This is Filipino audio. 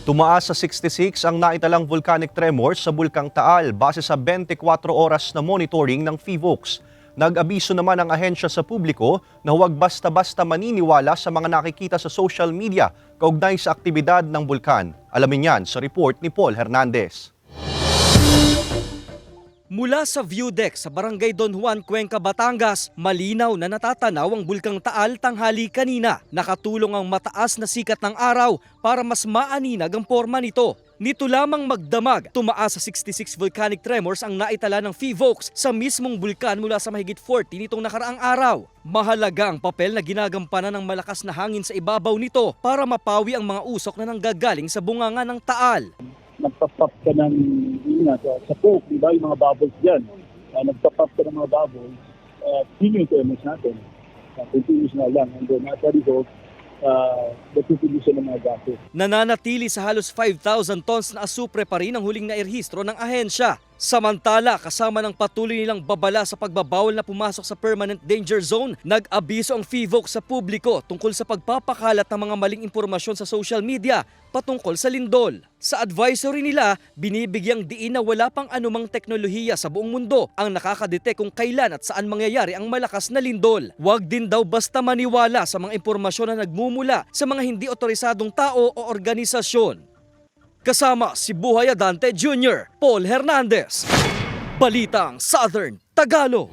Tumaas sa 66 ang naitalang volcanic tremors sa Bulkang Taal base sa 24 oras na monitoring ng PHIVOX. Nag-abiso naman ang ahensya sa publiko na huwag basta-basta maniniwala sa mga nakikita sa social media kaugnay sa aktibidad ng bulkan. Alamin yan sa report ni Paul Hernandez. Mula sa view deck sa Barangay Don Juan, Cuenca, Batangas, malinaw na natatanaw ang Bulkang Taal tanghali kanina. Nakatulong ang mataas na sikat ng araw para mas maaninag ang forma nito. Nito lamang magdamag, tumaas sa 66 volcanic tremors ang naitala ng PHIVOX sa mismong bulkan mula sa mahigit 40 nitong nakaraang araw. Mahalaga ang papel na ginagampanan ng malakas na hangin sa ibabaw nito para mapawi ang mga usok na nanggagaling sa bunganga ng Taal. Nagpa-pop ka ng yun sa, sa coke, di ba, yung mga bubbles dyan. Uh, nagpa-pop ka ng mga bubbles, uh, yun yung TMS natin. Uh, continuous na lang. And then, as a result, uh, natutuloy siya ng mga gases. Nananatili sa halos 5,000 tons na asupre pa rin ang huling nairehistro ng ahensya. Samantala, kasama ng patuloy nilang babala sa pagbabawal na pumasok sa permanent danger zone, nag-abiso ang FIVOC sa publiko tungkol sa pagpapakalat ng mga maling impormasyon sa social media patungkol sa lindol. Sa advisory nila, binibigyang diin na wala pang anumang teknolohiya sa buong mundo ang nakakadetect kung kailan at saan mangyayari ang malakas na lindol. Huwag din daw basta maniwala sa mga impormasyon na nagmumula sa mga hindi otorisadong tao o organisasyon. Kasama si Buhay Adante Jr., Paul Hernandez. Balitang Southern Tagalog.